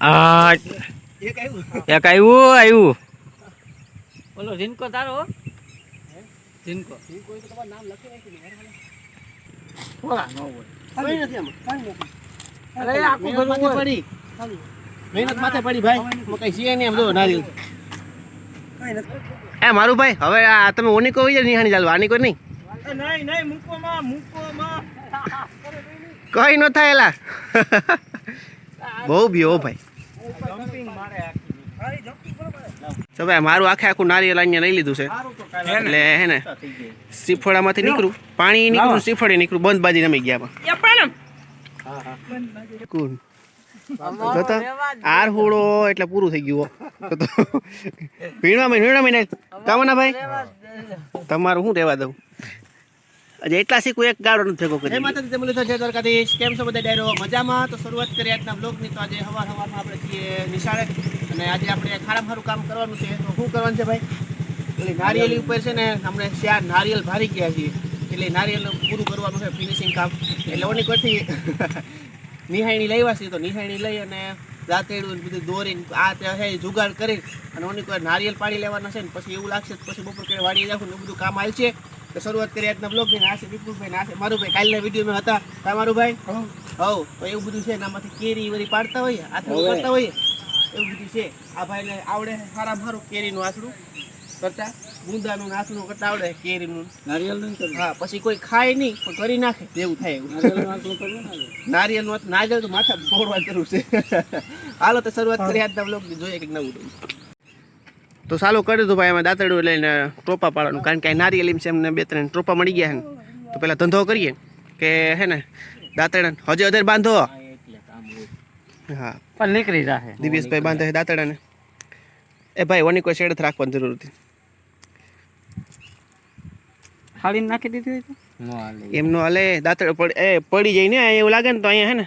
આ એક આવ્યું? એક આવ્યું આવ્યું. ઓલો તારો હો? જીનકો તો તમારું નામ લખી નાખ્યું ને, હેરાન. થોડા ન નથી આમાં, કંઈ નથી. અરે આખું મહેનત માથે પડી. મહેનત માથે પડી ભાઈ. એમાં કઈ છે નહીં આમ જો નારિયેલ એ મારું ભાઈ હવે આ તમે ઓની કોઈ જ નિહાણી ચાલવા. આની કોઈ નહીં? નહીં નહીં મૂકો માં મૂકો માં કઈ ન થાય એલા. બહુ બીઓ ભાઈ. તો ભાઈ મારું આખે આખું નારિયેલ અહીંયા લઈ લીધું છે. એટલે હે ને શ્રીફળામાંથી નીકળું પાણી નીકળું શ્રીફળે નીકળું બંધ બાજી રમી ગયા કોણ આર એટલે પૂરું થઈ ગયું ભીણવા ભીણવા મહિને કામના ભાઈ? તમારું શું રહેવા દઉં? એટલા શીખું એક ગાળો નથી ભેગો કરી માતાજી તમે લીધો છે દ્વારકાધીશ. કેમ છો બધા ડાયરો? મજામાં? તો શરૂઆત કરી આજના બ્લોગની તો આજે સવાર સવારમાં આપણે છીએ નિશાળે. અને આજે આપણે ખારામ ખારું કામ કરવાનું છે. તો શું કરવાનું છે ભાઈ? એટલે નારિયેલી ઉપર છે ને આપણે ચાર નારિયેલ ભારી ગયા છીએ. એટલે નારિયેલ પૂરું કરવાનું છે ફિનિશિંગ કામ. એટલે ઓની પરથી નિહાયણી લેવા છીએ. તો નિહાયણી લઈ અને દાંતેડું બધું દોરીને આ તે છે જુગાડ કરી અને ઓની કોઈ નારિયેલ પાડી લેવાના છે ને પછી એવું લાગશે તો પછી બપોર કરે વાળી રાખું ને બધું કામ હાલ છે તો શરૂઆત કરી આજના બ્લોગની આ છે વિપુલભાઈ ને છે. મારું ભાઈ કાલના વિડીયોમાં હતા. તમારું ભાઈ હવ તો એવું બધું છે એનામાંથી કેરી વરી પાડતા હોઈએ આથડું કરતા હોઈએ. એવું બધું છે. આ ભાઈને આવડે સારા સારું કેરીનું આથડું કરતા. ગુંદાનું ને કરતા આવડે કેરીનું. નારિયેલ હા પછી કોઈ ખાય નહીં પણ કરી નાખે. એવું થાય એવું. નારિયેલનું નારિયેલ તો માથા ફોડવા જરૂર છે. હાલો તો શરૂઆત કરી આજના બ્લોગ જોઈએ નવું નવું તો ચાલુ કરી દીધું ભાઈ અમે દાંતરડું લઈને ટોપા પાડવાનું. કારણ કે નારિયેલ એમ છે એમને બે ત્રણ ટોપા મળી ગયા છે ને. તો પેલા ધંધો કરીએ કે હે ને દાંતરડા હજી અધેર બાંધો. હા. પણ નીકળી જાય દિવ્યેશભાઈ બાંધે છે દાંતરડાને. એ ભાઈ ઓની કોઈ શેડ રાખવાની જરૂર હતી? થાળીમાં નાખી દીધી હોય તો? હાલે. દાંતડ હલે. પડ એ પડી જાય ને એવું લાગે ને તો અહીંયા હે ને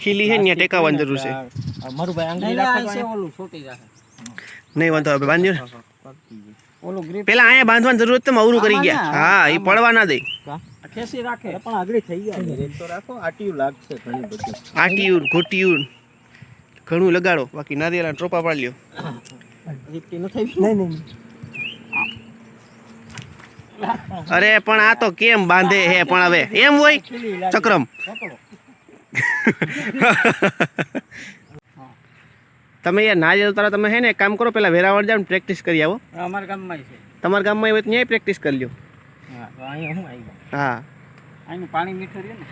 ખીલી છે ને ટેકાવાની જરૂર છે. નહીં વાંધો હવે બાંધ્યો ને? પેલા અહીંયા બાંધવાની જરૂરત તમે અવરું કરી ગયા. હા એ પડવા ના દે. ખેસી રાખે. પણ આગળ થઈ ગયા. એક તો રાખો આટીયું લાગશે ઘણી બધી. આટીયું ઘોટિયું ઘણું લગાડો. બાકી નારિયેળ ટ્રોપા પાડી લ્યો. અરે પણ આ તો કેમ બાંધે હે પણ હવે? એમ હોય? ચક્રમ. તમે યાર નારિયેળ તારા તમે હે ને કામ કરો પેલા વેરાવળ જાવ પ્રેક્ટિસ કરી આવો. અમારા ગામમાં છે. તમારા ગામમાં હોય તો ત્યાં પ્રેક્ટિસ કરી લ્યો. હા અહીંનું પાણી મીઠું રહ્યું ને?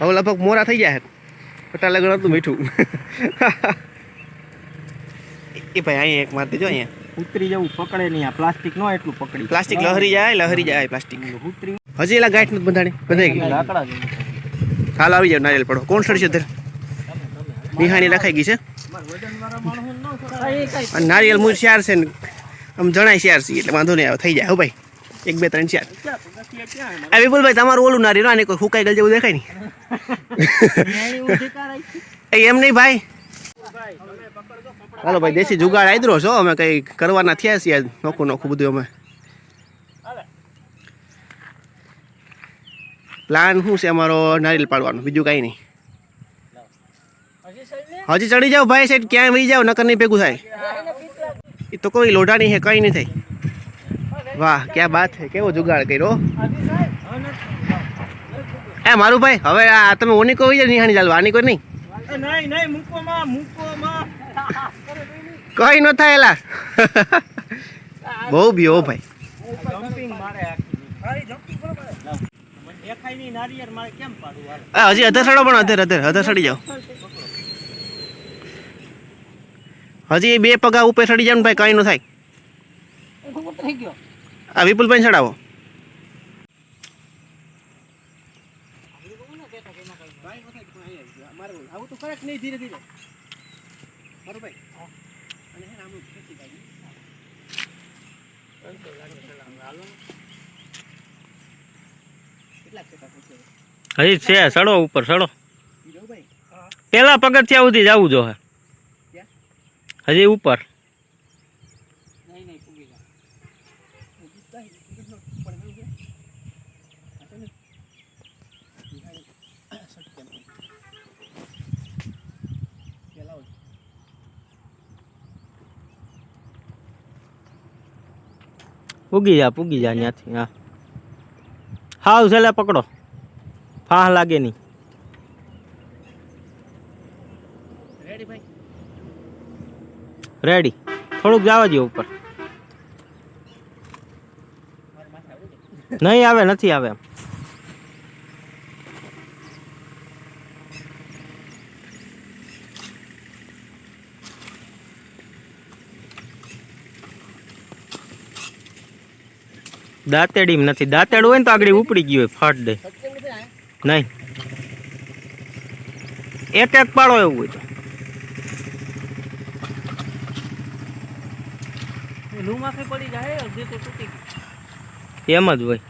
હવે લગભગ મોરા થઈ જાય પટા લગણ હતું મીઠું. એ ભાઈ અહીંયા એક મારતી જો અહીંયા. ઉતરી જવું પકડે નહીં આ પ્લાસ્ટિક નો એટલું પકડી. પ્લાસ્ટિક લહરી જાય લહરી જાય પ્લાસ્ટિક. ઉતરી. હજી એલા ગાંઠ નથી બંધાણી બંધાઈ ગઈ. લાકડા હાલ આવી જાવ નારિયેલ પડો. કોણ સડશે ધર નિહાણી લખાઈ ગઈ છે? નારિયેલ મૂળ શિયાર છે ને આમ જણાય શિયાર છે એટલે વાંધો નહીં આવે થઈ જાય. હો ભાઈ એક બે ત્રણ ચાર. આ વિપુલભાઈ તમારું ઓલું નારી આને કોઈ હુકાઈ ગયેલ જેવું દેખાય નહીં. એમ નહીં ભાઈ. હાલો ભાઈ દેશી જુગાડ આદરો છો અમે કઈ કરવાના થયા છીએ નોખું નોખું બધું અમે. પ્લાન શું છે અમારો? નારિયેલ પાડવાનો બીજું કાંઈ નહીં. હજી ચડી જાઓ ભાઈ સાઈડ ક્યાંય વહી જાઓ નકર નહીં ભેગું થાય. એ તો કોઈ લોઢા નહીં હે કંઈ નહીં થાય. વાહ ક્યાં બાત છે કેવો જુગાડ કર્યો. એ મારું ભાઈ હવે આ તમે ઓની કોઈ જાય નિહાની ચાલવા આની કોઈ નહીં? કઈ ન થાય એલા. બહુ બીઓ ભાઈ. હજી અધર સડો પણ અધર અધર અધર સડી જાઓ. હજી બે પગા ઉપર ચડી જાવ ને ભાઈ કઈ ન થાય. આ વિપુલભાઈ ચડાવો. આવું તો ખરેખ નહીં ધીરે ધીરે બરોબર હજી છે સડો ઉપર સડો પેલા પગથિયા સુધી જવું જો હજી ઉપર. પૂગી જા પૂગી જા ત્યાંથી હા. હાવ છેલ્લે પકડો. ફાહ લાગે નહીં. રેડી થોડુંક જવા દો ઉપર. નહીં આવે, નથી આવે એમ. દાંતેડીમ નથી. દાંતેડ હોય ને તો આગળ ઉપડી ગયું હોય, ફાટ દે. નહીં. એક એક પાડો એવું હોય તો. લૂમાંથી પડી જાય અડધી તો તૂટી એમ જ હોય.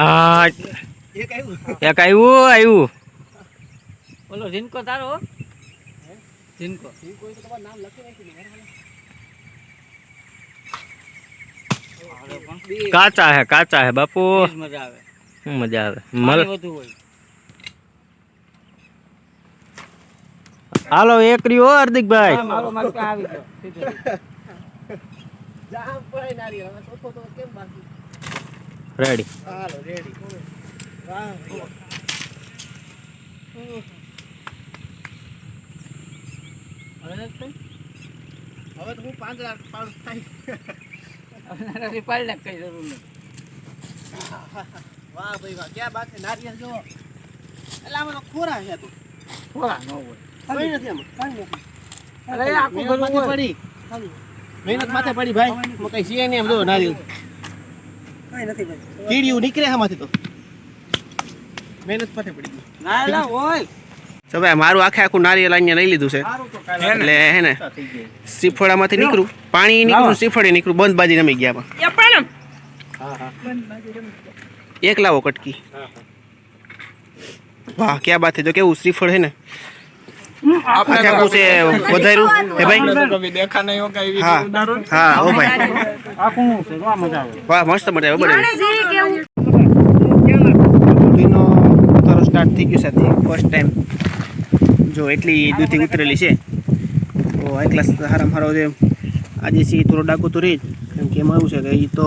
આ એક આવ્યું? એક આવ્યું આવ્યું. ઓલો ઝીનકો તારો હો? ઝીનકો તો તમારું નામ લખી અરે કાચા હે કાચા હે બાપુ. મજા આવે. શું મજા આવે? મલ વધુ હોય. હાલો એક રહ્યો હાર્દિકભાઈ. બાકી રેડી હવે હવે તો હું પાંદડા પાડું થાય પાંચ લાખ કઈ જરૂર નથી. વાહ ભાઈ વાહ ક્યાં બાત છે નારિયેળ જો. એટલે આમાં ખોરા છે તું. ખોરા ન હોય. કઈ નથી આમાં કઈ નથી. અરે આખું મહેનત ઘરું માથે હોય. પડી. મહેનત માથે પડી ભાઈ. કઈ છે નહીં એમ જો નારિયેળ. કીડીયું નીકળે આમાંથી તો. મહેનત માથે પડી ના, ના, હોય. તો ભાઈ મારું આખે આખું નારિયેલ અહીંયા લઈ લીધું છે. સારું તો કાંઈ એટલે હે ને. શ્રીફળામાંથી નીકળું. પાણી નીકળું શ્રીફળે નીકળું. બંધ બાજી રમી ગયા આમાં. હા, હા. એક લાવો કટકી. વાહ ક્યાં બાત છે જો કેવું શ્રીફળ હે ને? આખે આખું છે વધાર્યું હે ભાઈ હા હા ઓ ભાઈ આખું છે, વાહ, મજા આવે. વાહ મસ્ત મજા આવે બરાબર દૂધીનો ઉતારો સ્ટાર્ટ થઈ ગયો સાથે ફર્સ્ટ ટાઈમ જો એટલી દૂધી ઉતરેલી છે તો એકલા હારામાં હારો જે આજે સી થોડો ડાકો તો રહે જ કેમ કે એમાં એવું છે કે એ તો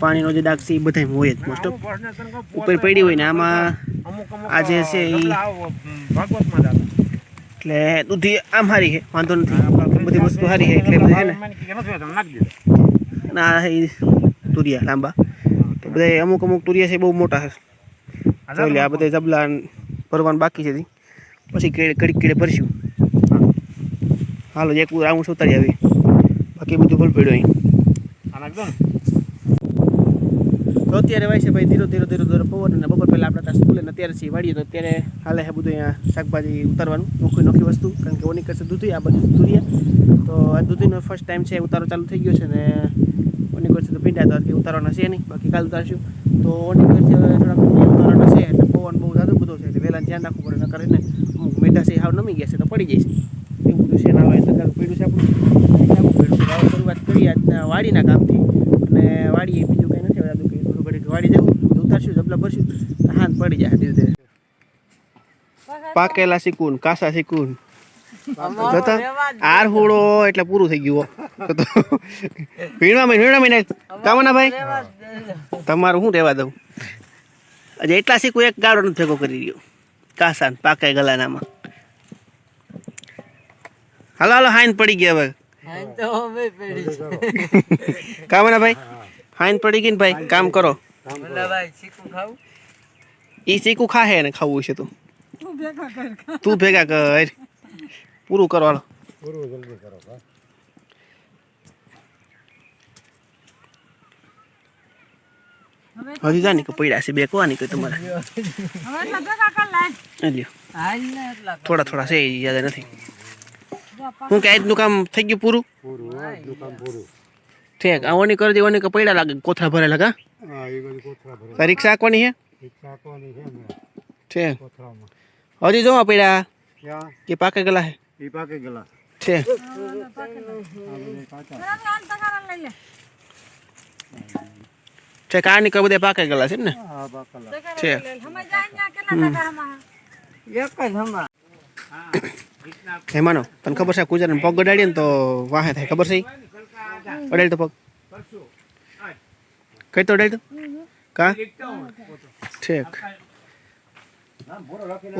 પાણીનો જે ડાક છે એ બધા હોય જ મોસ્ટ ઓફ ઉપર પડી હોય ને આમાં આજે છે એ એટલે દૂધી આમ સારી છે વાંધો નથી. બધી વસ્તુ સારી છે એટલે બધી છે ને. ના એ તુરિયા લાંબા. તો બધા અમુક અમુક તુરિયા છે બહુ મોટા છે. જોઈ આ બધા જબલા ભરવાનું બાકી છે. પછી કેળે કડીક કેળે ભરશું. હાલો એક રાઉન્ડ ઉતારી આવી. બાકી બધું ભૂલ પડ્યું અહીં તો અત્યારે વાય છે ભાઈ ધીરે ધીરે ધીરે ધીરે પવન અને બપોર પહેલાં આપણે ત્યાં સ્કૂલે ને અત્યારે છીએ, વાડીએ. તો અત્યારે હાલે છે બધું અહીંયા શાકભાજી ઉતારવાનું, નોખી નોખી વસ્તુ, કારણ કે ઓની કરશે દૂધી, આ બધું દૂધિયા તો આ દૂધીનો ફર્સ્ટ ટાઈમ છે, ઉતારો ચાલુ થઈ ગયો છે ને ઓની કરશે તો ભીંડા તો હજી ઉતારવાના છે નહીં, બાકી કાલ ઉતારશું. તો ઓની કરશે હવે થોડાક ઉતારવાના છે, એટલે પવન બહુ જાદુ બધો છે, એટલે વહેલા ધ્યાન રાખવું પડે ન કરીને અમુક મેઢા છે હાવ નમી ગયા છે તો પડી જાય છે. એવું બધું છે, ના હોય તો ચાલુ પીડું છે આપણું. હવે શરૂઆત કરીએ આજના વાડીના કામથી. અને વાડીએ બીજું કંઈ નથી હવે કે થોડું ઘડીક વાડી જવું ઉતારશું જબલા ભરશું તો હાથ પડી જાય ધીરે ધીરે. પાકેલા સિકુન કાસા સિકુન આર હોળો એટલે પૂરું થઈ ગયું ભીણવા મહિને ભીણવા મહિને કામના ભાઈ. તમારું શું રહેવા દઉં? હજી એટલા શીખું એક ગાળો નથી ભેગો કરી રહ્યો. કાસાન પાકે ગલાનામાં. હાલો હાલો હાઈન પડી ગયા હવે. કામના ભાઈ? હાઈન પડી ગઈ ને ભાઈ કામ કરો. ચીકુ? ઈ શીખું ખાહે ને ખાવું છે તું. તું ભેગા કર પૂરું કરો હાલો. હજી જા ની પડ્યા છે બે કોઈ તમારે. લ્યો. હાલ ને એટલા થોડા થોડા છે યાદ નથી. હું કે આજનું કામ થઈ ગયું પૂરું? ઠીક આ ઓની કરી દે ઓની કે પડ્યા લાગે કોથળા ભરેલા કા? તારી રિક્ષા આંકવાની છે. ઠીક હજી જોવા પડ્યા? કે પાકે ગયા હે? છે. છે કારની કઈ બધા પાકે ગયેલા છે ને છે. એક જ હમણાં. હે માનો તને ખબર છે કુજરાને પગ ગડાડીએ ને તો વાહે થાય ખબર છે? અડાડી તો પગ. કઈ તો અડાડ કા? ઠીક.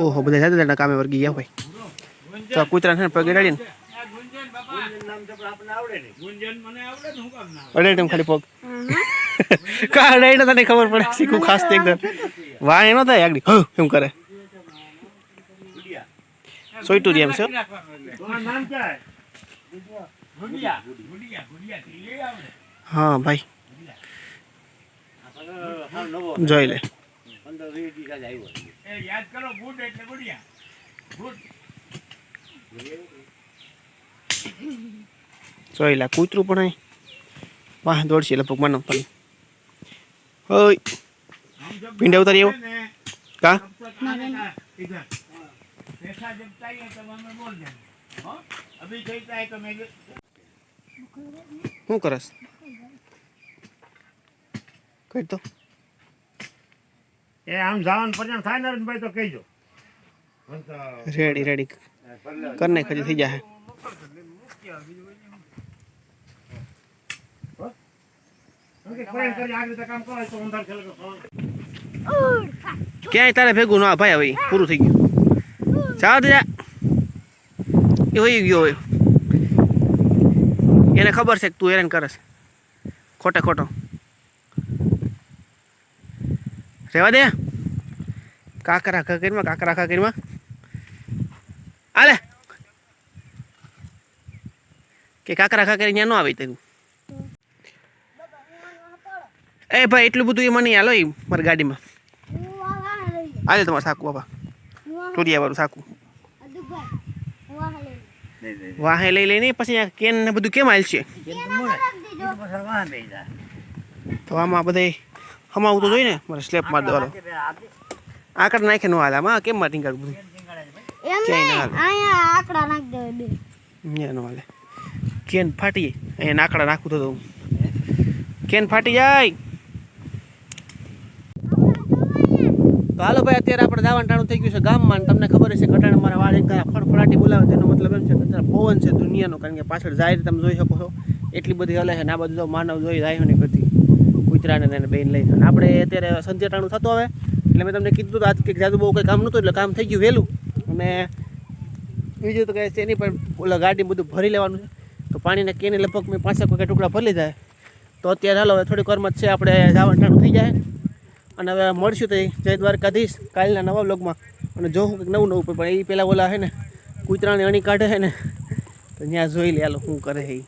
ઓહો, બધા જાતે જાતે કામે વર્ગી ગયા ભાઈ તો કૂતરા છે પગ ગડાડીએ ને ખાલી પગ. કા અડાડ તને ખબર પડે. શીખું ખાસ તે એકદમ. વાહ એનો થાય આગળ. એમ કરે. સોઈટું રી એમ છે હા, ભાઈ. જોઈ લે. જોઈ લે કૂતરું પણ વાહ, દોડશે એટલે ભગવાન પણ. હોય ભીંડા ઉતારી એવો કા? શું કરસ? કઈ તો. એ આમ જવાનું પર્યટન થાય ને તો કહીજો. રેડી રેડી કર નાખ હજી થઈ જાય ક્યાંય તારે ભેગું ના ભાઈ હવે, પૂરું થઈ ગયું. તો જા. એ હોઈ ગયો હોય એને ખબર છે કે તું હેરાન કરસ ખોટે ખોટો. રેવા દે. કાકરા કાકરીમાં કાકરા કાકરીમાં આલે. કે કાકરા કાકરી ત્યાં ન આવી તેનું એ ભાઈ એટલું બધું એ મને હાલો એ મારી ગાડીમાં. આલે તમારે સાકું બાપા. ટોરિયા વાળું સાકું. વાહે લઈ લઈને પછી કેન ને બધું કેમ હાલ છે તો આમાં બધે હમાવું તો જોઈએ ને મારે સ્લેપ માર દેવાનો. આકડ નાખે નો હાલમાં કેમ મારી કાઢ બધું? અહીંયા આકડા નાખ દે બે. ને નો હાલે. કેન ફાટી અહીંયા નાકડા નાખું તો હું. કેન ફાટી જાય. તો હાલો ભાઈ અત્યારે આપણે જવાનું ટાણું થઈ ગયું છે ગામમાં તમને ખબર છે ઘટાડે મારા વાળ એક ફળફળાટી બોલાવે તેનો મતલબ એમ છે કે અત્યારે પવન છે દુનિયાનો કારણ કે પાછળ જાય તમે જોઈ શકો છો. એટલી બધી હલે છે ને આ બધું માનવ જોઈ જાય નહીં કરતી કૂતરાને ને એને બેન લઈ આપણે અત્યારે સંધ્યા ટાણું થતું આવે, એટલે મેં તમને કીધું તો, આજ કંઈક જાદુ બહુ કંઈ કામ નહોતું, એટલે કામ થઈ ગયું વહેલું. અને બીજું તો કહે છે એની પણ ઓલા ગાડી બધું ભરી લેવાનું છે. તો પાણીના કેને લગભગ મેં પાંચેક વાગે ટુકડા ભરી લીધા તો અત્યારે હાલો, હવે થોડીક વારમાં છે, આપણે જવાનું થઈ જાય અને હવે મળશું તો જય દ્વારકાધીશ, કાલના નવા બ્લોગમાં અને જોઉં કંઈક નવું નવું, પણ એ પહેલાં ઓલા છે ને, કૂતરાની અણી કાઢે છે ને, તો ત્યાં જોઈ લે, હાલો, શું કરે એ.